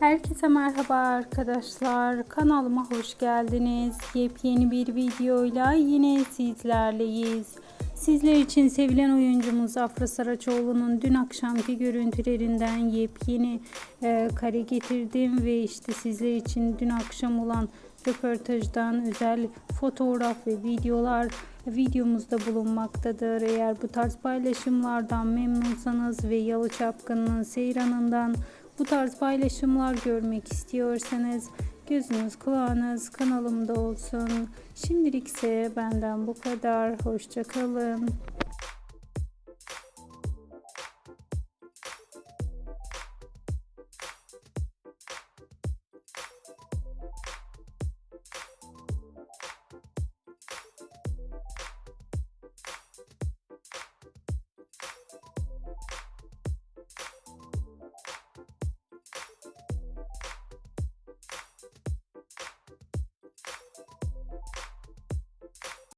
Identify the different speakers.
Speaker 1: Herkese merhaba arkadaşlar. Kanalıma hoş geldiniz. Yepyeni bir videoyla yine sizlerleyiz. Sizler için sevilen oyuncumuz Afra Saraçoğlu'nun dün akşamki görüntülerinden yepyeni e, kare getirdim ve işte sizler için dün akşam olan röportajdan özel fotoğraf ve videolar videomuzda bulunmaktadır. Eğer bu tarz paylaşımlardan memnunsanız ve Yalı Çapkın'ın seyranından bu tarz paylaşımlar görmek istiyorsanız gözünüz kulağınız kanalımda olsun. Şimdilik ise benden bu kadar. Hoşçakalın.